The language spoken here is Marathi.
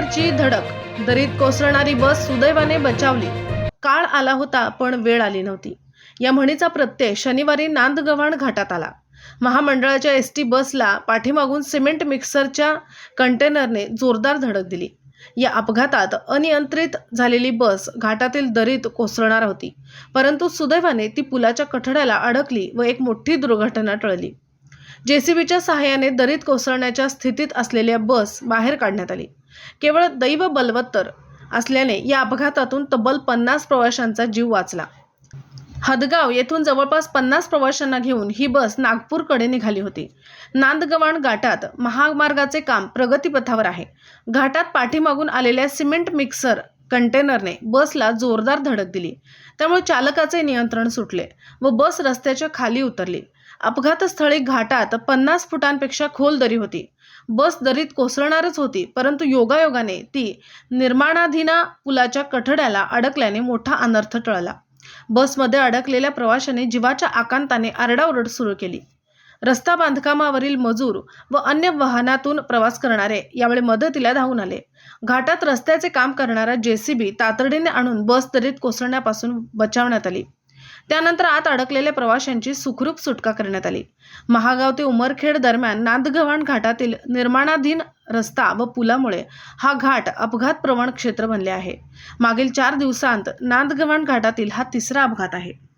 पॅसेंजरची धडक. दरीत कोसळणारी बस सुदैवाने बचावली. काळ आला होता पण वेळ आली नव्हती. या म्हणीचा प्रत्यय शनिवारी नांदगव्हाण घाटात आला. महामंडळाच्या एस टी बसला पाठीमागून सिमेंट मिक्सरच्या कंटेनरने जोरदार धडक दिली. या अपघातात अनियंत्रित झालेली बस घाटातील दरीत कोसळणार होती परंतु सुदैवाने ती पुलाच्या कठड्याला अडकली व एक मोठी दुर्घटना टळली. जेसीबीच्या सहाय्याने दरीत कोसळण्याच्या स्थितीत असलेल्या बस बाहेर काढण्यात आली. केवळ दैव बलवत्तर असल्याने या अपघातातून तब्बल पन्नास प्रवाशांचा जीव वाचला. हदगाव येथून जवळपास पन्नास प्रवाशांना घेऊन ही बस नागपूरकडे निघाली होती. नांदगव्हाण घाटात महामार्गाचे काम प्रगतीपथावर आहे. घाटात पाठीमागून आलेल्या सिमेंट मिक्सर कंटेनरने बसला जोरदार धडक दिली. त्यामुळे चालकाचे नियंत्रण सुटले व बस रस्त्याच्या खाली उतरली. अपघातस्थळी घाटात पन्नास फुटांपेक्षा खोल दरी होती. बस दरीत कोसळणारच होती परंतु योगायोगाने ती निर्माणाधीना पुलाच्या कठड्याला अडकल्याने मोठा अनर्थ टळला. बसमध्ये अडकलेल्या प्रवाशाने जीवाच्या आकांताने आरडाओरड सुरू केली. रस्ता बांधकामावरील मजूर व अन्य वाहनातून प्रवास करणारे यावेळी मदतीला धावून आले. घाटात रस्त्याचे काम करणारा जेसीबी तातडीने आणून बस दरीत कोसळण्यापासून बचावण्यात आली. त्यानंतर आत अडकलेल्या प्रवाशांची सुखरूप सुटका करण्यात आली. महागाव ते उमरखेड दरम्यान नांदगव्हाण घाटातील निर्माणाधीन रस्ता व पुलामुळे हा घाट अपघात प्रवण क्षेत्र बनले आहे. मागील चार दिवसांत नांदगव्हाण घाटातील हा तिसरा अपघात आहे.